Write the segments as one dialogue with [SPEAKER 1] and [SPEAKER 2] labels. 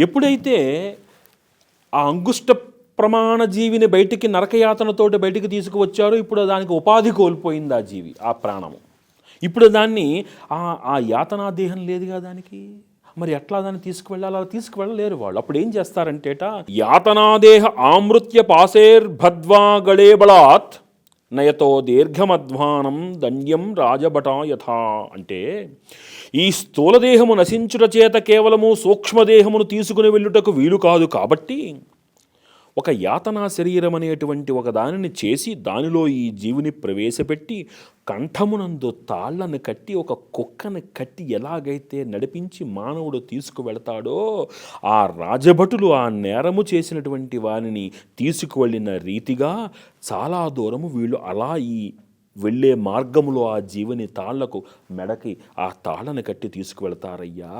[SPEAKER 1] ఎప్పుడైతే ఆ అంగుష్ట ప్రమాణ జీవిని బయటికి నరకయాతనతోటి బయటికి తీసుకువచ్చారో ఇప్పుడు దానికి ఉపాధి కోల్పోయింది ఆ జీవి ఆ ప్రాణము. ఇప్పుడు దాన్ని ఆ ఆ యాతనా దేహం లేదుగా దానికి? మరి ఎట్లా దాన్ని తీసుకువెళ్ళాలి? అలా తీసుకువెళ్ళలేరు వాళ్ళు. అప్పుడు ఏం చేస్తారంటేట యాతనాదేహ ఆమృత్య పాశేర్భద్వా గళేబళాత్ నయతో దీర్ఘమధ్వానం దండ్యం రాజభటా యథా అంటే ఈ స్థూలదేహము నశించుట చేత కేవలము సూక్ష్మదేహమును తీసుకుని వెళ్ళుటకు వీలు కాదు కాబట్టి ఒక యాతనా శరీరం అనేటువంటి ఒక దానిని చేసి దానిలో ఈ జీవుని ప్రవేశపెట్టి కంఠమునందు తాళ్ళను కట్టి ఒక కుక్కని కట్టి ఎలాగైతే నడిపించి మానవుడు తీసుకువెళతాడో ఆ రాజభటులు ఆ నేరము చేసినటువంటి వారిని తీసుకువెళ్ళిన రీతిగా చాలా దూరము వీళ్ళు అలా ఈ వెళ్ళే మార్గములో ఆ జీవుని తాళ్ళకు మెడకి ఆ తాళ్ళను కట్టి తీసుకువెళ్తారయ్యా.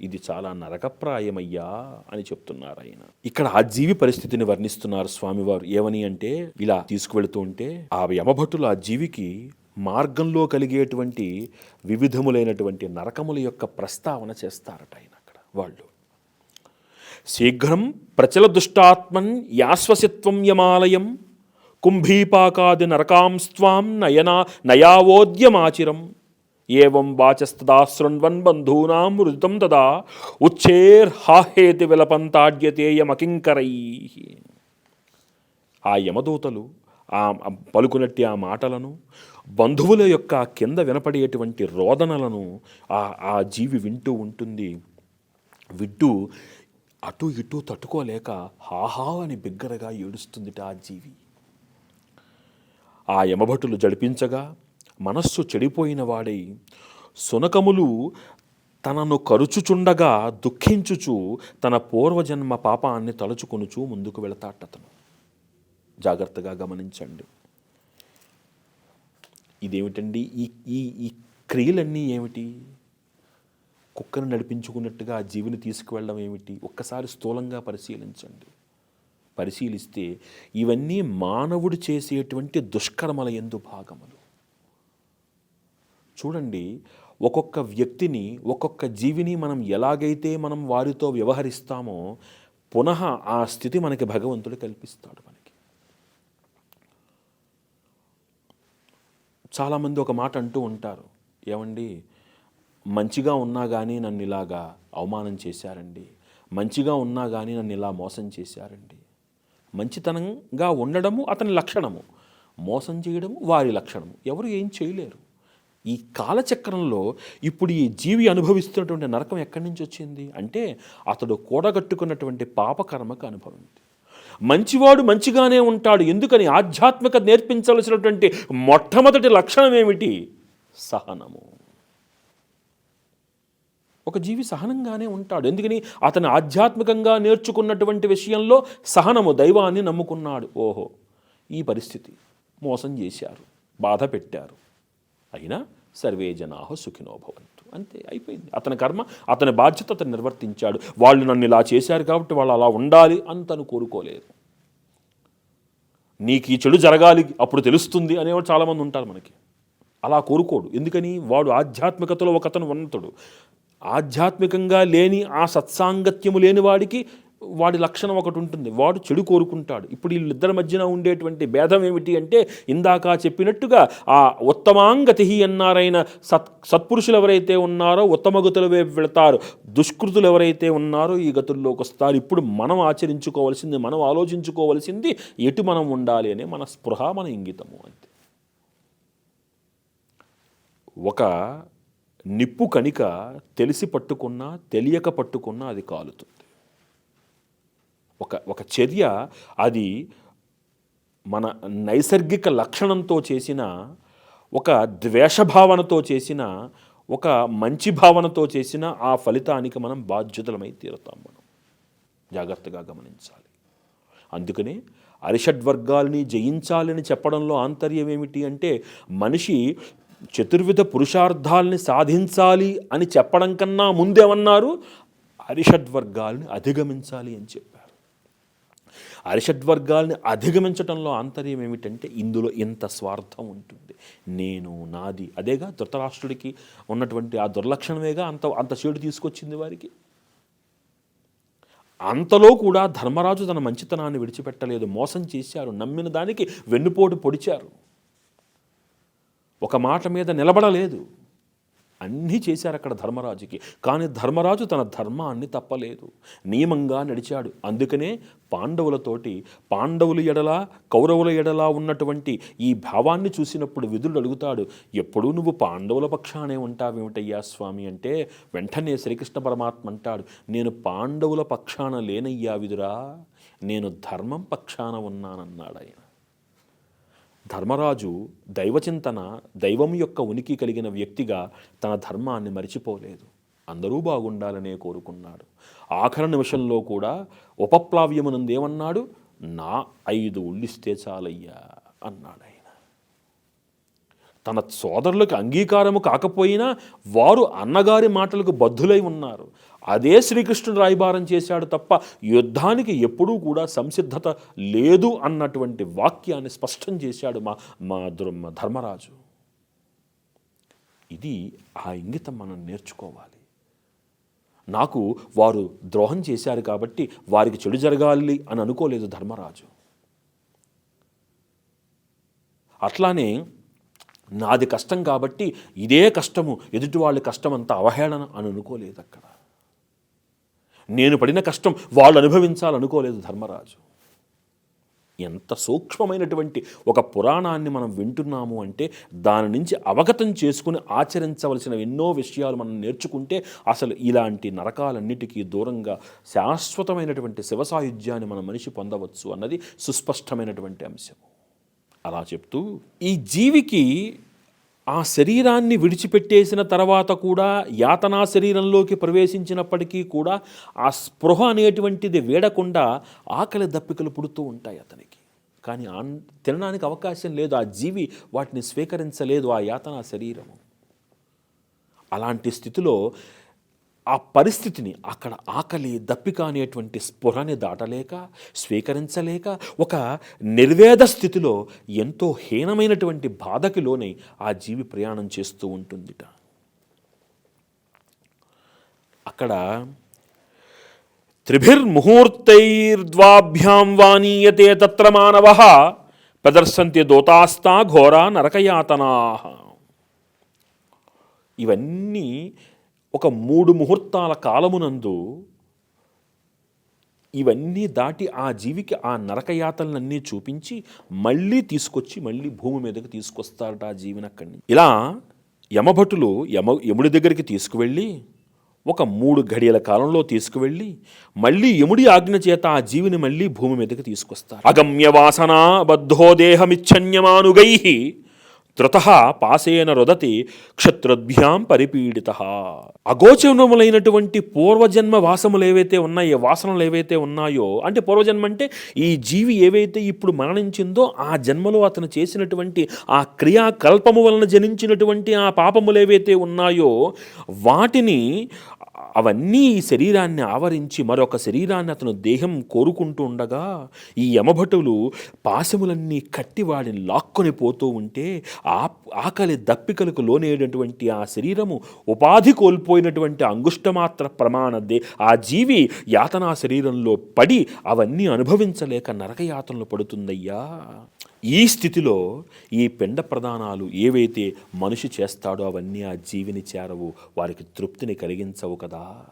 [SPEAKER 1] ఇది చాలా నరకప్రాయమయ్యా అని చెప్తున్నారు ఆయన. ఇక్కడ ఆ జీవి పరిస్థితిని వర్ణిస్తున్నారు స్వామివారు. ఏమని అంటే ఇలా తీసుకువెళుతూ ఉంటే ఆ యమభటులు ఆ జీవికి మార్గంలో కలిగేటువంటి వివిధములైనటువంటి నరకముల యొక్క ప్రస్తావన చేస్తారట ఆయన అక్కడ వాళ్ళు. శీఘ్రం ప్రచల దుష్టాత్మన్ యాశ్వసిత్వం యమాలయం కుంభీపాకాది నరకాంస్త్వాం నయనా నయావోద్యమాచిరం. ఏం వాచస్తదా శృణ్వన్ బంధూనాం రుదితం తదా ఉచ్చేర్హాహేతి విలపంతాడ్యతేయమకింకరై ఆ యమదూతలు ఆ పలుకునట్టి ఆ మాటలను బంధువుల యొక్క కింద వినపడేటువంటి రోదనలను ఆ ఆ జీవి వింటూ ఉంటుంది. వింటూ అటు ఇటు తట్టుకోలేక హాహా అని బిగ్గరగా ఏడుస్తుందిట ఆ జీవి. ఆ యమభటులు జడిపించగా మనస్సు చెడిపోయిన వాడై సునకములు తనను కరుచుచుండగా దుఃఖించుచు తన పూర్వజన్మ పాపాన్ని తలుచుకొనుచు ముందుకు వెళతాటతను జాగ్రత్తగా గమనించండి. ఇదేమిటండి? ఈ ఈ ఈ క్రియలన్నీ ఏమిటి? కుక్కను నడిపించుకున్నట్టుగా ఆ జీవిని తీసుకువెళ్ళడం ఏమిటి? ఒక్కసారి స్థూలంగా పరిశీలించండి. పరిశీలిస్తే ఇవన్నీ మానవుడు చేసేటువంటి దుష్కర్మల ఎందు భాగములు. చూడండి ఒక్కొక్క వ్యక్తిని ఒక్కొక్క జీవిని మనం ఎలాగైతే మనం వారితో వ్యవహరిస్తామో పునః ఆ స్థితి మనకి భగవంతుడు కల్పిస్తాడు మనకి. చాలామంది ఒక మాట అంటూ ఉంటారు. ఏమండి? మంచిగా ఉన్నా కానీ నన్ను ఇలాగా అవమానం చేశారండి. మంచిగా ఉన్నా కానీ నన్ను ఇలా మోసం చేశారండి. మంచితనంగా ఉండడము అతని లక్షణము. మోసం చేయడము వారి లక్షణము. ఎవరు ఏం చేయలేరు. ఈ కాలచక్రంలో ఇప్పుడు ఈ జీవి అనుభవిస్తున్నటువంటి నరకం ఎక్కడి నుంచి వచ్చింది? అంటే అతడు కూడగట్టుకున్నటువంటి పాపకర్మకు అనుభవం మంచివాడు మంచిగానే ఉంటాడు. ఎందుకని? ఆధ్యాత్మిక నేర్పించవలసినటువంటి మొట్టమొదటి లక్షణం ఏమిటి? సహనము. ఒక జీవి సహనంగానే ఉంటాడు. ఎందుకని? అతను ఆధ్యాత్మికంగా నేర్చుకున్నటువంటి విషయంలో సహనము దైవాన్ని నమ్ముకున్నాడు. ఓహో ఈ పరిస్థితి మోసం చేశారు. బాధ పెట్టారు అయినా సర్వే జనాహ సుఖినోభవంతు అంతే అయిపోయింది. అతని కర్మ అతని బాధ్యత అతను నిర్వర్తించాడు. వాళ్ళు నన్ను ఇలా చేశారు కాబట్టి వాళ్ళు అలా ఉండాలి అని తను కోరుకోలేదు. నీకు ఈ చెడు జరగాలి అప్పుడు తెలుస్తుంది అనేవాడు చాలామంది ఉంటారు మనకి. అలా కోరుకోడు. ఎందుకని? వాడు ఆధ్యాత్మికతలో ఒక అతను ఉన్నతుడు. ఆధ్యాత్మికంగా లేని ఆ సత్సాంగత్యము లేని వాడికి వాడి లక్షణం ఒకటి ఉంటుంది. వాడు చెడు కోరుకుంటాడు. ఇప్పుడు వీళ్ళిద్దరి మధ్యన ఉండేటువంటి భేదం ఏమిటి అంటే ఇందాక చెప్పినట్టుగా ఆ ఉత్తమాంగతి అన్నారైన సత్ సత్పురుషులు ఎవరైతే ఉన్నారో ఉత్తమ గతుల వైపు వెళతారు. దుష్కృతులు ఎవరైతే ఉన్నారో ఈ గతుల్లోకి వస్తారు. ఇప్పుడు మనం ఆచరించుకోవాల్సింది మనం ఆలోచించుకోవాల్సింది ఎటు మనం ఉండాలి అనే మన స్పృహ మన ఇంగితము అంతే. ఒక నిప్పు కణిక తెలిసి పట్టుకున్నా తెలియక పట్టుకున్నా అది కాలుతుంది. ఒక ఒక చర్య అది మన నైసర్గిక లక్షణంతో చేసిన ఒక ద్వేషభావనతో చేసిన ఒక మంచి భావనతో చేసిన ఆ ఫలితానికి మనం బాధ్యతలమై తీరుతాం మనం. జాగ్రత్తగా గమనించాలి. అందుకనే అరిషడ్వర్గాల్ని జయించాలని చెప్పడంలో ఆంతర్యం ఏమిటి అంటే మనిషి చతుర్విధ పురుషార్థాలని సాధించాలి అని చెప్పడం కన్నా ముందేమన్నారు? అరిషడ్వర్గాల్ని అధిగమించాలి అని చెప్పారు అరిషడ్వర్గాల్ని అధిగమించడంలో ఆంతర్యం ఏమిటంటే ఇందులో ఇంత స్వార్థం ఉంటుంది. నేను నాది అదేగా ధృతరాష్ట్రుడికి ఉన్నటువంటి ఆ దుర్లక్షణమేగా అంత అంత చెడు తీసుకొచ్చింది వారికి? అంతలో కూడా ధర్మరాజు తన మంచితనాన్ని విడిచిపెట్టలేదు. మోసం చేశారు. నమ్మిన దానికి వెన్నుపోటు పొడిచారు. ఒక మాట మీద నిలబడలేదు. అన్నీ చేశారు అక్కడ ధర్మరాజుకి. కానీ ధర్మరాజు తన ధర్మాన్ని తప్పలేదు. నియమంగా నడిచాడు. అందుకనే పాండవులతోటి పాండవుల ఎడల కౌరవుల ఎడల ఉన్నటువంటి ఈ భావాన్ని చూసినప్పుడు విధుడు అడుగుతాడు ఎప్పుడూ నువ్వు పాండవుల పక్షానే ఉంటావేమిటయ్యా స్వామి? అంటే వెంటనే శ్రీకృష్ణ పరమాత్మ అంటాడు నేను పాండవుల పక్షాన లేనయ్యా విదురా నేను ధర్మం పక్షాన ఉన్నానన్నాడు ఆయన. ధర్మరాజు దైవచింతన దైవం యొక్క ఉనికి కలిగిన వ్యక్తిగా తన ధర్మాన్ని మరిచిపోలేదు. అందరూ బాగుండాలనే కోరుకున్నాడు. ఆఖరి నిమిషంలో కూడా ఉపప్లావ్యమునందేమన్నాడు నా ఐదు ఉళ్ళిస్తే చాలయ్యా అన్నాడు తన సోదరులకు అంగీకారము కాకపోయినా వారు అన్నగారి మాటలకు బద్ధులై ఉన్నారు. అదే శ్రీకృష్ణుడు రాయబారం చేశాడు తప్ప యుద్ధానికి ఎప్పుడూ కూడా సంసిద్ధత లేదు అన్నటువంటి వాక్యాన్ని స్పష్టం చేశాడు మా మా ధర్మరాజు. ఇది ఆ ఇంగితం మనం నేర్చుకోవాలి. నాకు వారు ద్రోహం చేశారు కాబట్టి వారికి చెడు జరగాలి అని అనుకోలేదు ధర్మరాజు. అట్లానే నాది కష్టం కాబట్టి ఇదే కష్టము ఎదుటి వాళ్ళ కష్టం అంత అవహేళన అని అనుకోలేదు అక్కడ. నేను పడిన కష్టం వాళ్ళు అనుభవించాలనుకోలేదు ధర్మరాజు. ఎంత సూక్ష్మమైనటువంటి ఒక పురాణాన్ని మనం వింటున్నాము అంటే దాని నుంచి అవగతం చేసుకుని ఆచరించవలసిన ఎన్నో విషయాలు మనం నేర్చుకుంటే అసలు ఇలాంటి నరకాలన్నిటికీ దూరంగా శాశ్వతమైనటువంటి శివసాయుధ్యాన్ని మన మనిషి పొందవచ్చు అన్నది సుస్పష్టమైనటువంటి అంశం అలా చెప్తూ ఈ జీవికి ఆ శరీరాన్ని విడిచిపెట్టేసిన తర్వాత కూడా యాతనా శరీరంలోకి ప్రవేశించినప్పటికీ కూడా ఆ స్పృహ అనేటువంటిది వేడకుండా ఆకలి దప్పికలు పుడుతూ ఉంటాయి అతనికి. కానీ ఆన్ తినడానికి అవకాశం లేదు. ఆ జీవి వాటిని స్వీకరించలేదు ఆ యాతనా శరీరము. అలాంటి స్థితిలో ఆ పరిస్థితిని అక్కడ ఆకలి దప్పిక అనేటువంటి స్పృహని దాటలేక స్వీకరించలేక ఒక నిర్వేద స్థితిలో ఎంతో హీనమైనటువంటి బాధకి లోనై ఆ జీవి ప్రయాణం చేస్తూ ఉంటుందిట. అక్కడ త్రిభిర్ముహూర్తైర్ద్వాభ్యాం వానీయతే తత్ర మానవ ప్రదర్శంతి దోతాస్తా ఘోరా నరకయాతనా. ఇవన్నీ ఒక మూడు ముహూర్తాల కాలమునందు ఇవన్నీ దాటి ఆ జీవికి ఆ నరకయాతలన్నీ చూపించి మళ్ళీ తీసుకొచ్చి మళ్ళీ భూమి మీదకి తీసుకొస్తారట ఆ జీవిని అక్కడిని ఇలా యమభటులు యమ యముడి దగ్గరికి తీసుకువెళ్ళి ఒక మూడు గడియల కాలంలో తీసుకువెళ్ళి మళ్ళీ యముడి ఆజ్ఞ చేత ఆ జీవిని మళ్ళీ భూమి మీదకి తీసుకొస్తారు. అగమ్య వాసన బద్ధో దేహమిచ్ఛన్యమానుగై ధృత పాసేన రుదతి క్షత్రద్భ్యాం పరిపీడిత. అగోచరములైనటువంటి పూర్వజన్మ వాసములు ఏవైతే ఉన్నాయో వాసనలు ఏవైతే ఉన్నాయో అంటే పూర్వజన్మ అంటే ఈ జీవి ఏవైతే ఇప్పుడు మరణించిందో ఆ జన్మలో అతను చేసినటువంటి ఆ క్రియాకల్పము వలన జనించినటువంటి ఆ పాపములు ఏవైతే ఉన్నాయో వాటిని అవన్నీ ఈ శరీరాన్ని ఆవరించి మరొక శరీరాన్ని అతను దేహం కోరుకుంటూ ఉండగా ఈ యమభటులు పాశములన్నీ కట్టి వాడిని లాక్కొని పోతూ ఉంటే ఆ ఆకలి దప్పికలకు లోనేటటువంటి ఆ శరీరము ఉపాధి కోల్పోయినటువంటి అంగుష్టమాత్ర ప్రమాణ దే ఆ జీవి యాతనా శరీరంలో పడి అవన్నీ అనుభవించలేక నరకయాతనలు పడుతుందయ్యా. ఈ స్థితిలో ఈ పిండ ప్రదానాలు ఏవైతే మనిషి చేస్తాడో అవన్నీ ఆ జీవిని చేరవు. వారికి తృప్తిని కలిగించవు కదా.